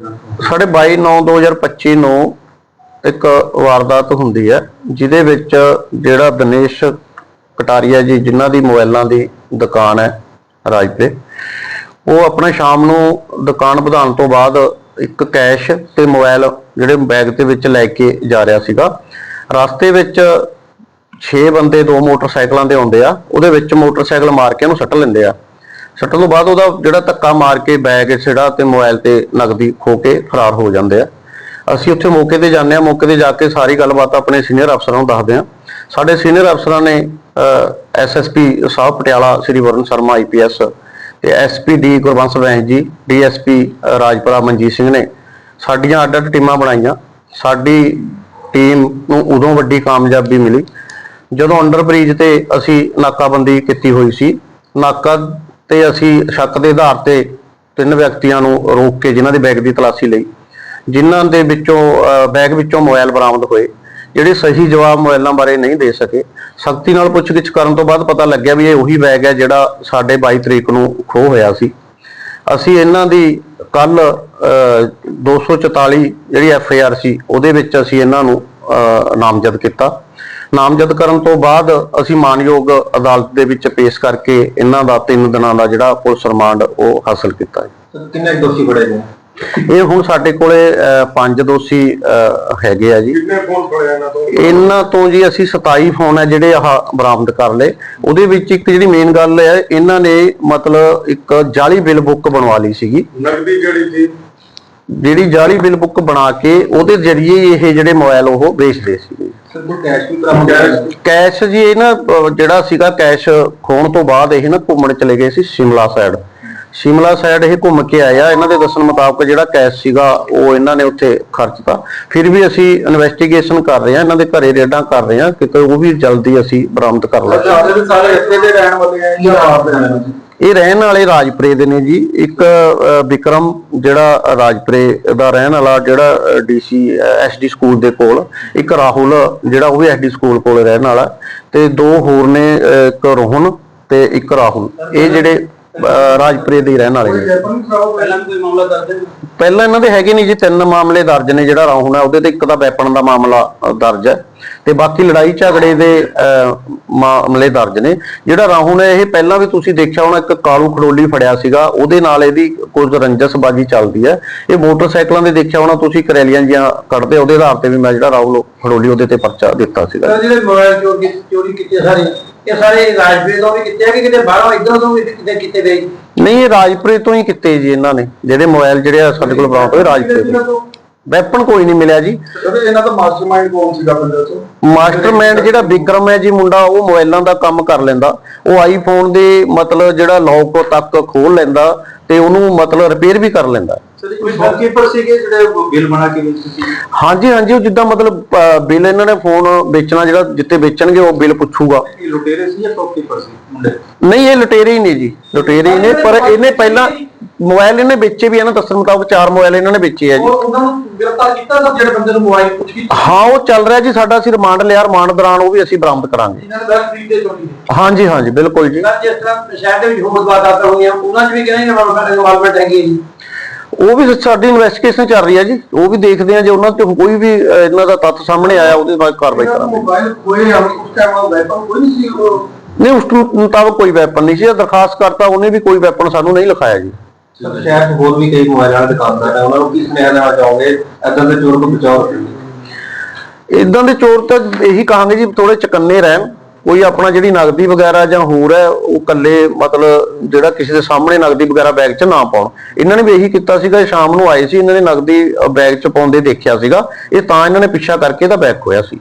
ਸਾਡੇ 22/9/2025 ਨੂੰ ਇੱਕ ਵਾਰਦਾਤ ਹੁੰਦੀ ਹੈ, ਜਿਹਦੇ ਵਿੱਚ ਜਿਹੜਾ ਦਿਨੇਸ਼ ਕਟਾਰੀਆ ਜੀ ਜਿਨ੍ਹਾਂ ਦੀ ਮੋਬਾਈਲਾਂ ਦੀ ਦੁਕਾਨ ਹੈ ਰਾਜਪੁਰੇ ਉਹ ਆਪਣਾ ਸ਼ਾਮ ਨੂੰ ਦੁਕਾਨ ਵਧਾਉਣ ਤੋਂ ਬਾਅਦ ਇੱਕ ਕੈਸ਼ ਤੇ ਮੋਬਾਈਲ ਜਿਹੜੇ ਬੈਗ ਦੇ ਵਿੱਚ ਲੈ ਕੇ ਜਾ ਰਿਹਾ ਸੀਗਾ। ਰਸਤੇ ਵਿੱਚ 6 ਬੰਦੇ ਦੋ ਮੋਟਰਸਾਈਕਲਾਂ ਦੇ ਆਉਂਦੇ ਆ, ਉਹਦੇ ਵਿੱਚ ਮੋਟਰਸਾਈਕਲ ਮਾਰ ਕੇ ਉਹਨੂੰ ਸੱਟ ਲੈਂਦੇ ਆ। ਸੱਟਣ ਤੋਂ ਬਾਅਦ ਉਹਦਾ ਜਿਹੜਾ ਧੱਕਾ ਮਾਰ ਕੇ ਬੈਗ, ਸਿੜਾ ਤੇ ਮੋਬਾਈਲ ਤੇ ਨਗਦੀ ਖੋ ਕੇ ਫਰਾਰ ਹੋ ਜਾਂਦੇ ਆ। ਅਸੀਂ ਉੱਥੇ ਮੌਕੇ ਤੇ ਜਾਂਦੇ ਆ ਮੌਕੇ ਤੇ ਜਾ ਕੇ ਸਾਰੀ ਗੱਲਬਾਤ ਆਪਣੇ ਸੀਨੀਅਰ ਅਫਸਰਾਂ ਨੂੰ ਦੱਸਦੇ ਆ ਸਾਡੇ ਸੀਨੀਅਰ ਅਫਸਰਾਂ ਨੇ ਐਸਐਸਪੀ ਸਾਹਿਬ ਪਟਿਆਲਾ, ਸ੍ਰੀ ਵਰਨ ਸ਼ਰਮਾ ਆਈਪੀਐਸ ਤੇ SP D Gurbans Vains ji DSP Rajpura Manjeet Singh ਨੇ ਸਾਡੀਆਂ ਅੱਡ ਅੱਡ ਟੀਮਾਂ ਬਣਾਈਆਂ। ਸਾਡੀ ਟੀਮ ਨੂੰ ਉਦੋਂ ਵੱਡੀ ਕਾਮਯਾਬੀ ਮਿਲੀ, ਜਦੋਂ ਅੰਡਰ ਬ੍ਰਿਜ ਤੇ ਅਸੀਂ ਨਾਕਾਬੰਦੀ ਕੀਤੀ ਹੋਈ ਸੀ। ਨਾਕਾ ਤੇ ਅਸੀਂ ਸ਼ੱਕ ਦੇ ਆਧਾਰ ਤੇ ਤਿੰਨ ਵਿਅਕਤੀਆਂ ਨੂੰ ਰੋਕ ਕੇ ਜਿਨ੍ਹਾਂ ਦੇ ਬੈਗ ਦੀ ਤਲਾਸ਼ੀ ਲਈ, ਜਿਨ੍ਹਾਂ ਦੇ ਵਿੱਚੋਂ ਬੈਗ ਵਿੱਚੋਂ ਮੋਬਾਈਲ ਬਰਾਮਦ ਹੋਏ, ਜਿਹੜੇ ਸਹੀ ਜਵਾਬ ਮੋਬਾਈਲਾਂ ਬਾਰੇ ਨਹੀਂ ਦੇ ਸਕੇ। ਸਖਤੀ ਨਾਲ ਪੁੱਛਗਿੱਛ ਕਰਨ ਤੋਂ ਬਾਅਦ ਪਤਾ ਲੱਗਿਆ ਵੀ ਇਹ ਉਹੀ ਬੈਗ ਹੈ ਜਿਹੜਾ ਸਾਡੇ 22 ਤਰੀਕ ਨੂੰ ਖੋਹ ਹੋਇਆ ਸੀ। ਅਸੀਂ ਇਹਨਾਂ ਦੀ ਕੱਲ 244 ਜਿਹੜੀ ਐਫ ਆਈ ਆਰ ਸੀ, ਉਹਦੇ ਵਿੱਚ ਅਸੀਂ ਇਹਨਾਂ ਨੂੰ ਨਾਮਜ਼ਦ ਕੀਤਾ। ਨਾਮਜ਼ਦ ਕਰਨ ਤੋਂ ਬਾਅਦ ਅਸੀਂ ਮਾਨਯੋਗ ਅਦਾਲਤ ਦੇ ਵਿੱਚ ਪੇਸ਼ ਕਰਕੇ ਇਹਨਾਂ ਦਾ 3 ਦਿਨਾਂ ਦਾ ਜਿਹੜਾ ਪੁਲਿਸ ਰਿਮਾਂਡ ਉਹ ਹਾਸਲ ਕੀਤਾ। ਹੈ ਕਿੰਨੇ ਦੋਸ਼ੀ ਫੜੇ ਨੇ ਇਹ ਹੁਣ ਸਾਡੇ ਕੋਲੇ ਪੰਜ ਦੋਸ਼ੀ ਹੈਗੇ ਆ ਜੀ। ਕਿੰਨੇ ਫੋਨ ਫੜੇ ਇਹਨਾਂ ਤੋਂ? ਇਹਨਾਂ ਤੋਂ ਜੀ ਅਸੀਂ 27 ਫੋਨ ਹੈ ਜਿਹੜੇ ਆਹ ਬਰਾਮਦ ਕਰ ਲਏ। ਉਹਦੇ ਵਿੱਚ ਇੱਕ ਜਿਹੜੀ ਮੇਨ ਗੱਲ ਹੈ ਇਹਨਾਂ ਨੇ ਮਤਲਬ ਇੱਕ ਜਾਲੀ ਬਿੱਲ ਬੁੱਕ ਬਣਵਾ ਲਈ ਸੀਗੀ। ਨਗਦੀ ਜਿਹੜੀ ਸੀ ਜਿਹੜੀ ਜਾਲੀ ਬਿੱਲ ਬੁੱਕ ਬਣਾ ਕੇ ਉਹਦੇ ਜ਼ਰੀਏ ਇਹ ਜਿਹੜੇ ਮੋਬਾਈਲ ਉਹ ਵੇਚਦੇ ਕੋਈ ਕੈਸ਼ ਜੀ ਇਹ ਨਾ ਜਿਹੜਾ ਸੀਗਾ ਕੈਸ਼ ਖੋਣ ਤੋਂ ਬਾਅਦ ਇਹ ਨਾ ਘੁੰਮਣ ਚਲੇ ਗਏ ਸੀ ਸ਼ਿਮਲਾ ਸਾਈਡ ਸ਼ਿਮਲਾ ਸਾਈਡ ਇਹ ਘੁੰਮ ਕੇ ਆਇਆ। ਇਹਨਾਂ ਦੇ ਦੱਸਣ ਮੁਤਾਬਕ ਜਿਹੜਾ ਕੈਸ਼ ਸੀਗਾ ਉਹ ਇਹਨਾਂ ਨੇ ਉੱਥੇ ਖਰਚਤਾ। ਫਿਰ ਵੀ ਅਸੀਂ ਇਨਵੈਸਟੀਗੇਸ਼ਨ ਕਰ ਰਹੇ ਹਾਂ ਇਹਨਾਂ ਦੇ ਘਰੇ ਰੇਡਾਂ ਕਰ ਰਹੇ ਹਾਂ ਕਿਤੇ ਉਹ ਵੀ ਜਲਦੀ ਅਸੀਂ ਬਰਾਮਦ ਕਰ ਲਾਂਗੇ ਸਾਰੇ ਸਾਰੇ ਇੱਥੇ ਦੇ ਰਹਿਣ ਵਾਲੇ ਆ ਜਾਂ ਆਪ ਦੇ ਰਹਿਣ ਵਾਲੇ ਇਹ ਰਹਿਣ ਵਾਲੇ ਰਾਜਪੁਰੇ ਦੇ ਨੇ ਜੀ। ਇੱਕ ਅਹ, ਵਿਕਰਮ ਜਿਹੜਾ ਰਾਜਪੁਰੇ ਦਾ ਰਹਿਣ ਵਾਲਾ ਜਿਹੜਾ ਡੀਸੀ ਐਸਡੀ ਸਕੂਲ ਦੇ ਕੋਲ ਇੱਕ ਰਾਹੁਲ ਜਿਹੜਾ ਉਹ ਵੀ ਐਸਡੀ ਸਕੂਲ ਕੋਲ ਰਹਿਣ ਵਾਲਾ। ਤੇ ਦੋ ਹੋਰ ਨੇ ਇੱਕ ਰੋਹਨ ਤੇ ਇੱਕ ਰਾਹੁਲ। ਇਹ ਜਿਹੜੇ ਰਾਜਪੁਰੇ ਦੇ ਹੀ ਰਹਿਣ ਵਾਲੇ ਨੇ। ਪਹਿਲਾਂ ਵੀ ਕੋਈ ਮਾਮਲਾ ਦਰਜ ਹੈ? ਪਹਿਲਾਂ ਇਹਨਾਂ ਦੇ ਹੈਗੇ ਨਹੀਂ ਜੀ ਤਿੰਨ ਮਾਮਲੇ ਦਰਜ ਨੇ ਜਿਹੜਾ ਰਾਹੁਲ ਹੈ ਉਹਦੇ ਤੇ ਇੱਕ ਦਾ ਵੈਪਨ ਦਾ ਮਾਮਲਾ ਦਰਜ ਹੈ। ਤੇ ਬਾਕੀ ਲੜਾਈ ਝਗੜੇ ਦੇ ਮਾਮਲੇ ਦਰਜ ਨੇ। ਜਿਹੜਾ ਰਾਹੁਲ ਹੈ ਇਹ ਪਹਿਲਾਂ ਵੀ ਤੁਸੀਂ ਦੇਖਿਆ ਹੋਣਾ ਇੱਕ ਕਾਲੂ ਖੜੋਲੀ ਫੜਿਆ ਸੀਗਾ ਉਹਦੇ ਨਾਲ ਇਹਦੀ ਕੁਝ ਰੰਜਸਬਾਜੀ ਚੱਲਦੀ ਹੈ। ਇਹ ਮੋਟਰਸਾਈਕਲਾਂ ਦੇ ਦੇਖਿਆ ਹੋਣਾ ਤੁਸੀਂ ਕਰੈਲੀਆਂ ਜੀਆਂ ਕੱਢਦੇ ਉਹਦੇ ਆਧਾਰ ਤੇ ਵੀ ਮੈਂ ਜਿਹੜਾ ਰਾਹੁਲ ਖੜੋਲੀ ਉਹਦੇ ਤੇ ਪਰਚਾ ਦਿੱਤਾ ਸੀਗਾ। ਜਿਹੜੇ ਮੋਬਾਈਲ ਚੋਰੀ ਚੋਰੀ ਕੀਤੇ ਸਾਰੇ। ਇਹ ਸਾਰੇ ਰਾਜਵੀਰ ਤੋਂ ਵੀ ਕੀਤੇ ਆ ਕਿ ਕਿਤੇ ਬਾਹਰੋਂ ਇਧਰੋਂ ਤੋਂ ਵੀ ਕਿਤੇ ਕੀਤੇ ਗਏ? ਨਹੀਂ ਇਹ ਰਾਜਪੁਰੇ ਤੋਂ ਹੀ ਕੀਤੇ ਜੀ ਇਹਨਾਂ ਨੇ ਜਿਹੜੇ ਮੋਬਾਈਲ ਜਿਹੜੇ ਆ ਸਾਡੇ ਕੋਲ ਬਰਾਮਦ ਹੋਏ ਰਾਜਪੁਰੇ ਤੋਂ? ਵੈਪਨ ਕੋਈ ਨਹੀਂ ਮਿਲਿਆ ਜੀ। ਇਹਨਾਂ ਦਾ ਮਾਸਟਰਮਾਈਂਡ ਕੌਣ ਸੀਗਾ ਬੰਦੇ ਤੋਂ ਮਾਸਟਰਮਾਈਂਡ ਜਿਹੜਾ ਵਿਕਰਮ ਹੈ ਜੀ ਮੁੰਡਾ ਉਹ ਮੋਬਾਈਲਾਂ ਦਾ ਕੰਮ ਕਰ ਲੈਂਦਾ। ਉਹ ਆਈਫੋਨ ਦੇ ਮਤਲਬ ਜਿਹੜਾ ਲੌਕ ਤੱਕ ਖੋਲ ਲੈਂਦਾ ਤੇ ਉਹਨੂੰ ਮਤਲਬ ਰਿਪੇਅਰ ਵੀ ਕਰ ਲੈਂਦਾ। ਸਰ ਕੋਈ ਸ਼ੌਪਕੀਪਰ ਸੀਗੇ ਜਿਹੜੇ ਬਿੱਲ ਬਣਾ ਕੇ ਵੇਚਦੇ ਸੀ? ਹਾਂਜੀ ਹਾਂਜੀ ਉਹ ਜਿੱਦਾਂ ਮਤਲਬ ਬਿੱਲ ਇਹਨਾਂ ਨੇ ਫੋਨ ਵੇਚਣਾ ਜਿਹੜਾ ਜਿੱਤੇ ਵੇਚਣਗੇ ਉਹ ਬਿੱਲ ਪੁੱਛੂਗਾ। ਲੁਟੇਰੇ ਸੀ ਜਾਂ ਸ਼ੌਪਕੀਪਰ ਸੀ ਮੁੰਡੇ? ਨਹੀਂ ਇਹ ਲੁਟੇਰੇ ਹੀ ਨੇ ਜੀ। ਲੁਟੇਰੇ ਹੀ ਨੇ ਪਰ ਇਹਨੇ ਪਹਿਲਾਂ ਮੋਬਾਈਲ ਇਹਨੇ ਵੇਚੇ ਵੀ ਇਹਨਾਂ ਦੱਸਣ ਮੁਤਾਬਕ ਚਾਰ ਮੋਬਾਈਲ ਇਹਨਾਂ ਨੇ ਵੇਚੇ ਆ ਜੀ। ਉਹ ਉਹਨਾਂ ਨੂੰ ਗ੍ਰਿਫਤਾਰ ਕੀਤਾ ਸਰ ਜਿਹੜੇ ਬੰਦੇ ਨੂੰ ਮੋਬਾਈਲ ਪੁੱਛ ਕੀਤੀ? ਹਾਂ ਉਹ ਚੱਲ ਰਿਹਾ ਜੀ ਸਾਡਾ ਅਸੀਂ ਰਿਮਾਂਡ ਲਿਆ ਰਿਮਾਂਡ ਦੌਰਾਨ ਉਹ ਵੀ ਅਸੀਂ ਬਰਾਮਦ ਕਰਾਂਗੇ। ਇਹਨਾਂ ਦਾ ਫ੍ਰੀ ਤੇ ਚੋਰੀ ਹਾਂਜੀ ਹਾਂਜੀ ਬਿਲਕੁਲ ਜੀ। ਸਰ ਜਿਸ ਤਰ੍ਹਾਂ ਸ਼ਹਿਰ ਦੇ ਵਿੱਚ ਹੋਰ ਵਾਰਦਾਤਾਂ ਹੋਈਆਂ ਉਹਨਾਂ 'ਚ ਵੀ ਕਹਿੰਦੇ ਨੇ ਸਾਡੇ ਇਨਵੋਲਵਮੈਂਟ ਹੈਗੀ ਹੈ ਜੀ? ਉਹ ਵੀ ਸਾਡੀ ਇਨਵੈਸਟੀਗੇਸ਼ਨ ਚੱਲ ਰਹੀ ਹੈ ਜੀ ਉਹ ਵੀ ਦੇਖਦੇ ਆ ਜੇ ਉਹਨਾਂ ਤੇ ਕੋਈ ਵੀ ਅਹ, ਇਹਨਾਂ ਦਾ ਤੱਥ ਸਾਹਮਣੇ ਆਇਆ ਉਹਦੇ ਬਾਅਦ ਕਾਰਵਾਈ ਕਰਾਂਗੇ। ਮੋਬਾਈਲ ਖੋਏ ਆ ਉਸ ਟਾਈਮ ਉਹ ਵੈਪਨ ਕੋਈ ਨਹੀਂ ਸੀ ਉਹ ਨਹੀਂ ਉਸ ਤੋਂ ਮੁਤਾਬਕ ਕੋਈ ਵੈਪਨ ਨਹੀਂ ਸੀ ਦਰਖਾਸਤ ਕਰਤਾ ਉਹਨੇ ਵੀ ਕੋਈ ਵੈਪਨ ਸਾਨੂੰ ਨਹੀਂ ਲਿਖਾਇਆ ਜੀ। ਸਰ ਸ਼ਹਿਰ 'ਚ ਹੋਰ ਵੀ ਕਈ ਮੋਬਾਈਲ ਵਾਲੇ ਦੁਕਾਨਦਾਰ ਹੈ ਉਹਨਾਂ ਨੂੰ ਕੀ ਸੁਨੇਹਾ ਦੇਣਾ ਚਾਹੋਗੇ ਇਦਾਂ ਦੇ ਚੋਰ ਤੋਂ ਬਚਾਓ ਇਦਾਂ ਦੇ ਚੋਰ ਤਾਂ ਇਹੀ ਕਹਾਂਗੇ ਜੀ ਥੋੜੇ ਚਕੰਨੇ ਰਹਿਣ। ਕੋਈ ਆਪਣਾ ਜਿਹੜੀ ਨਗਦੀ ਵਗੈਰਾ ਜਾਂ ਹੋਰ ਹੈ, ਉਹ ਕੱਲੇ ਮਤਲਬ ਜਿਹੜਾ ਕਿਸੇ ਦੇ ਸਾਹਮਣੇ ਨਗਦੀ ਵਗੈਰਾ ਬੈਗ 'ਚ ਨਾ ਪਾਉਣ। ਇਹਨਾਂ ਨੇ ਵੀ ਇਹੀ ਕੀਤਾ ਸੀਗਾ ਸ਼ਾਮ ਨੂੰ ਆਏ ਸੀ, ਇਹਨਾਂ ਨੇ ਨਗਦੀ ਬੈਗ 'ਚ ਪਾਉਂਦੇ ਦੇਖਿਆ ਸੀਗਾ। ਇਹ ਤਾਂ ਇਹਨਾਂ ਨੇ ਪਿੱਛਾ ਕਰਕੇ ਇਹਦਾ ਬੈਗ ਖੋਇਆ ਸੀ।